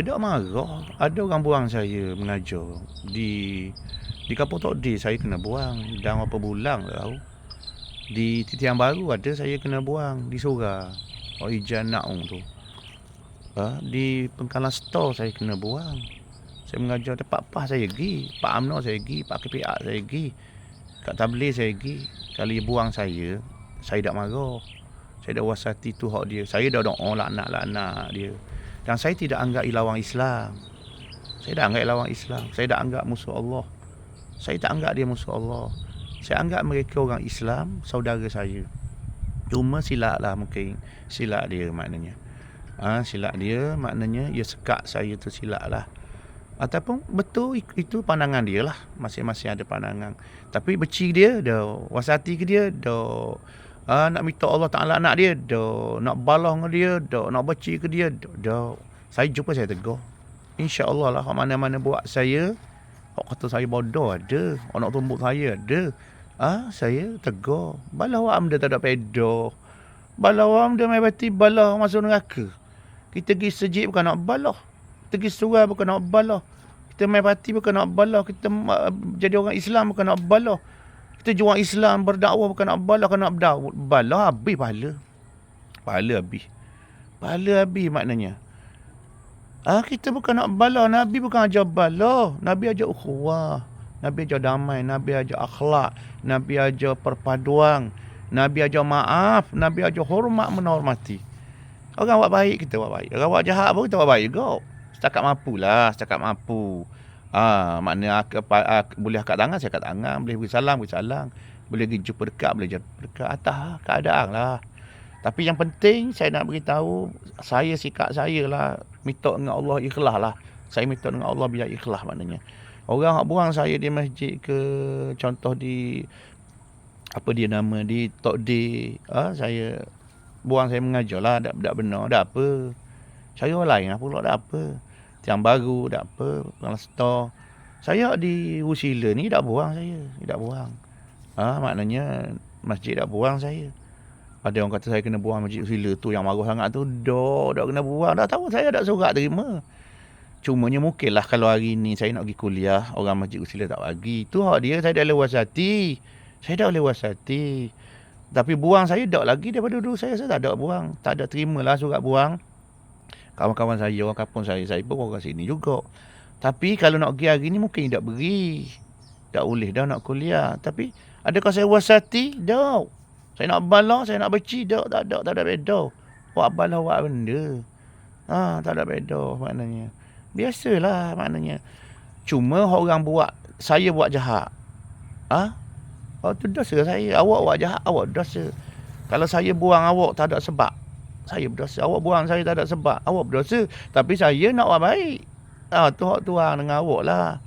Dia tak marah. Ada orang buang saya mengajar di di kampung Tok D saya kena buang dan berapa bulan tak tahu. Di Titian Baru ada saya kena buang di Surah. Oh Ijan Naung tu. Ha? Di Pengkalan Store saya kena buang. Saya mengajar tempat PAH saya pergi. Pak UMNO saya pergi. Pak KPA saya pergi. Kat Tabligh saya pergi. Kalau dia buang saya, saya tak marah. Saya dah wasati tu hak dia. Saya dah doa laknat-laknat dia. Dan saya tidak anggap ilawang Islam. Saya tak anggap ilawang Islam. Saya tak anggap musuh Allah. Saya tak anggap dia musuh Allah. Saya anggap mereka orang Islam, saudara saya. Cuma silap lah mungkin. Silap dia maknanya. Ha, silap dia maknanya ia sekat saya tu silap lah. Ataupun betul itu pandangan dia lah. Masing-masing ada pandangan. Tapi beci dia, dah wasati ke dia, dah ha, nak minta Allah Ta'ala nak dia, dah nak balah dengan dia, dah nak beci ke dia, dah. Saya jumpa saya tegur. InsyaAllah lah, mana-mana buat saya, Orang kata saya bodoh ada. Orang nak tumbuk saya ada. Ah, ha? saya tegur. Balah wam dia tak ada pedo. Balah wam dia mai bati balah masuk neraka. Kita pergi sejid bukan nak balah. Kita pergi surau bukan nak balah. Kita mai bati bukan nak balah. Kita uh, jadi orang Islam bukan nak balah. Kita jual Islam berdakwah bukan nak balah, bukan nak berdakwah. Balah habis pahala. Pahala habis. Pahala habis maknanya. Ah kita bukan nak bala, Nabi bukan ajar bala, Nabi ajar ukhuwah, Nabi ajar damai, Nabi ajar akhlak, Nabi ajar perpaduan, Nabi ajar maaf, Nabi ajar hormat menghormati. Orang buat baik kita buat baik. Orang buat jahat pun kita buat baik juga. Setakat mampu lah, setakat mampu. Ah, maknanya aku, aku, boleh akak tangan, saya akak tangan. Boleh beri salam, beri salam. Boleh pergi jumpa dekat, boleh jumpa dekat. Atas keadaan lah. Tapi yang penting saya nak beritahu saya sikap saya lah minta dengan Allah ikhlas lah. Saya minta dengan Allah biar ikhlas maknanya. Orang yang buang saya di masjid ke contoh di apa dia nama di Tok D ah saya buang saya mengajar lah tak, benar tak apa. Saya orang lain lah pula tak apa. Tiang baru tak apa. Pengalas store. Saya di Usila ni tak buang saya. Tak buang. Ah maknanya masjid tak buang saya. Ada orang kata saya kena buang masjid sila tu yang marah sangat tu. Dah, dah kena buang. Dah tahu saya tak surat terima. Cumanya mungkin lah kalau hari ni saya nak pergi kuliah, orang masjid usila tak bagi. Tu hak dia, saya dah lewas hati. Saya dah lewas hati. Tapi buang saya tak lagi daripada dulu saya, saya tak ada buang. Tak ada terima lah surat buang. Kawan-kawan saya, orang kampung saya, saya pun orang sini juga. Tapi kalau nak pergi hari ni mungkin tak beri. Tak boleh dah nak kuliah. Tapi adakah saya was hati? Tak. Saya nak bala, saya nak beci, tak, tak ada, tak ada beda. Buat bala, buat benda. Ha, tak ada beda maknanya. Biasalah maknanya. Cuma orang buat, saya buat jahat. Ha? Oh, tu dosa saya. Awak buat jahat, awak dosa. Kalau saya buang awak tak ada sebab. Saya berdosa. Awak buang saya tak ada sebab. Awak berdosa. Tapi saya nak buat baik. Ha, tu hak tuang dengan awak lah.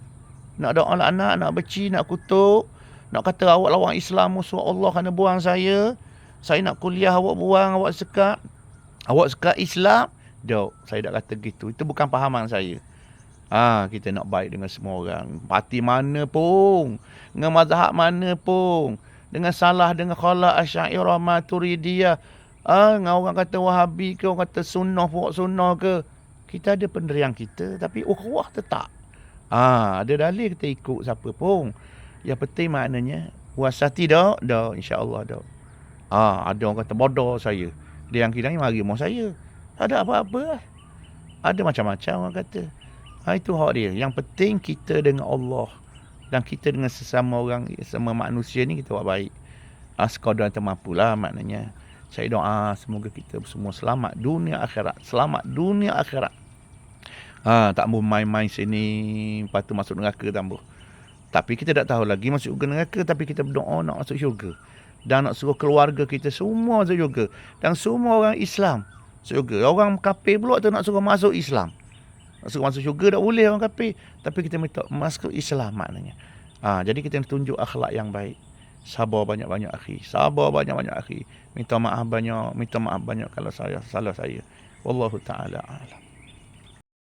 Nak doa anak, nak beci, nak kutuk. Nak kata awak lawan Islam musuh Allah kerana buang saya. Saya nak kuliah awak buang, awak sekat. Awak sekat Islam. Dok, saya tak kata gitu. Itu bukan pahaman saya. Ha, kita nak baik dengan semua orang. Parti mana pun. Dengan mazhab mana pun. Dengan salah, dengan khala asyairah maturidiyah. Ha, dengan orang kata wahabi ke, orang kata sunnah, buat sunnah ke. Kita ada penderian kita. Tapi ukhuwah tetap. Ha, ada dalil kita ikut siapa pun. Yang penting maknanya wasati dah, dah insya-Allah dah. Ah, ha, ada orang kata bodoh saya. Dia yang kira ni mari mau saya. Tak ada apa-apa lah. Ada macam-macam orang kata. Ha, itu hak dia. Yang penting kita dengan Allah dan kita dengan sesama orang, sesama manusia ni kita buat baik. Ah, ha, sekadar termampu lah maknanya. Saya doa semoga kita semua selamat dunia akhirat. Selamat dunia akhirat. Ha, tak mau main-main sini, lepas tu masuk neraka tambah. Tapi kita tak tahu lagi masuk ke neraka tapi kita berdoa nak masuk syurga. Dan nak suruh keluarga kita semua masuk syurga. Dan semua orang Islam syurga. Orang kafir pula tu nak suruh masuk Islam. Nak suruh masuk syurga tak boleh orang kafir. Tapi kita minta masuk Islam maknanya. Ha, jadi kita tunjuk akhlak yang baik. Sabar banyak-banyak akhi. Sabar banyak-banyak akhi. Minta maaf banyak. Minta maaf banyak kalau saya salah saya. Wallahu ta'ala alam.